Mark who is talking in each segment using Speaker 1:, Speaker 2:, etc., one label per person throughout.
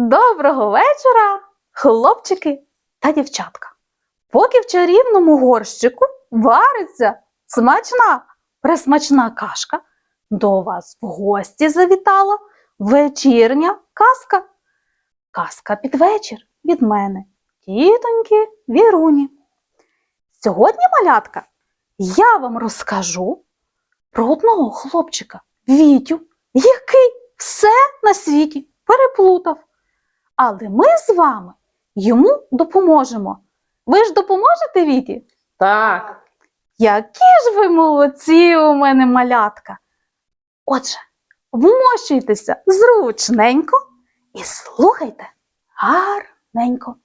Speaker 1: Доброго вечора, хлопчики та дівчатка. Поки в чарівному горщику вариться смачна, пресмачна кашка, до вас в гості завітала вечірня казка. Казка під вечір від мене, тітоньки Віруні. Сьогодні, малятка, я вам розкажу про одного хлопчика Вітю, який все на світі переплутав. Але ми з вами йому допоможемо. Ви ж допоможете Віті?
Speaker 2: Так.
Speaker 1: Які ж ви молодці у мене малятка. Отже, вмощуйтеся зручненько і слухайте гарненько.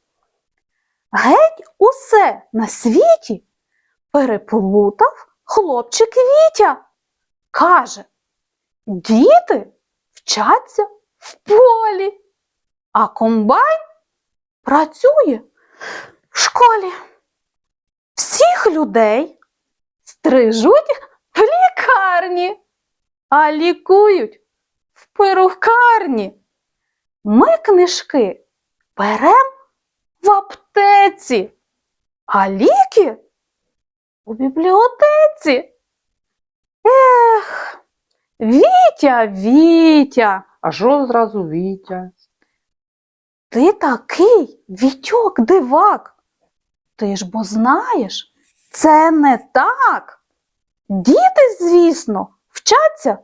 Speaker 1: Геть усе на світі переплутав хлопчик Вітя. Каже, діти вчаться в полі, а комбайн працює в школі. Всіх людей стрижуть в лікарні, а лікують в перукарні. Ми книжки берем в аптеці, а ліки у бібліотеці. Ех, Вітя, Вітя,
Speaker 2: А що зразу Вітя?
Speaker 1: Ти такий Вітьок дивак. Ти ж бо знаєш, це не так. Діти, звісно, вчаться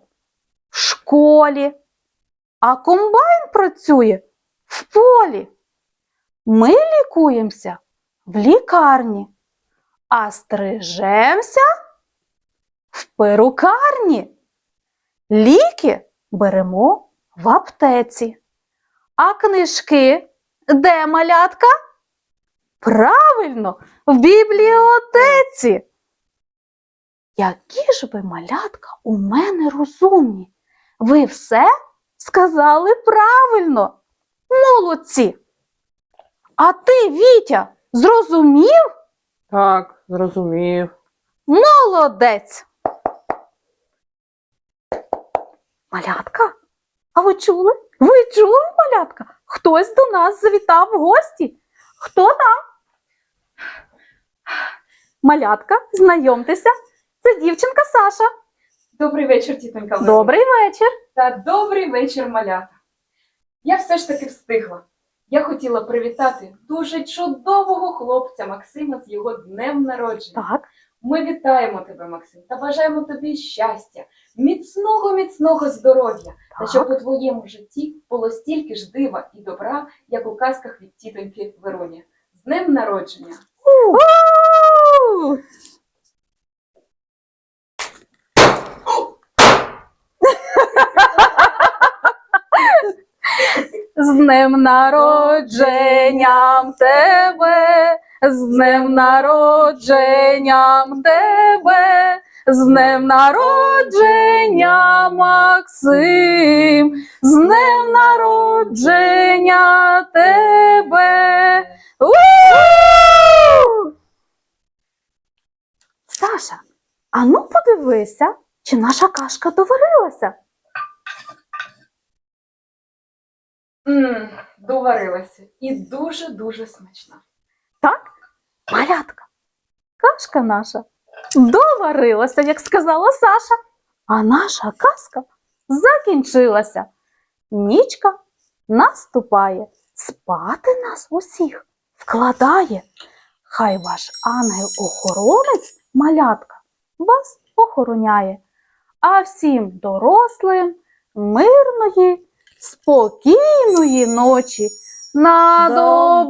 Speaker 1: в школі, а комбайн працює в полі. Ми лікуємося в лікарні, а стрижемося в перукарні. Ліки беремо в аптеці. А книжки де малятка? Правильно, в бібліотеці. Які ж ви, малятка, у мене розумні. Ви все сказали правильно. Молодці. А ти, Вітя, зрозумів?
Speaker 2: Так, зрозумів.
Speaker 1: Молодець. Малятка, а ви чули? Ви чули, малятка? Хтось до нас завітав в гості. Хто там? Малятка, знайомтеся, це дівчинка Саша.
Speaker 3: Добрий вечір, тітонька. Леся.
Speaker 1: Добрий вечір.
Speaker 3: Та добрий вечір, малята. Я все ж таки встигла. Я хотіла привітати дуже чудового хлопця Максима з його днем народження.
Speaker 1: Так,
Speaker 3: Ми вітаємо тебе, Максим, та бажаємо тобі щастя, міцного, міцного здоров'я, та щоб у твоєму житті було стільки ж дива і добра, як у казках від тітоньки Вероні. З днем народження!
Speaker 1: З днем народженням тебе, з днем народженням тебе, з днем народження, Максим, з днем народження тебе. Саша, а ну подивися, чи наша кашка доварилася.
Speaker 3: Мм, доварилася і дуже-дуже смачна.
Speaker 1: Так, малятка, кашка наша доварилася, як сказала Саша, а наша казка закінчилася. Нічка наступає, спати нас усіх вкладає. Хай ваш ангел-охоронець, малятка, вас охороняє, а всім дорослим мирної, спокійної ночі. На добраніч!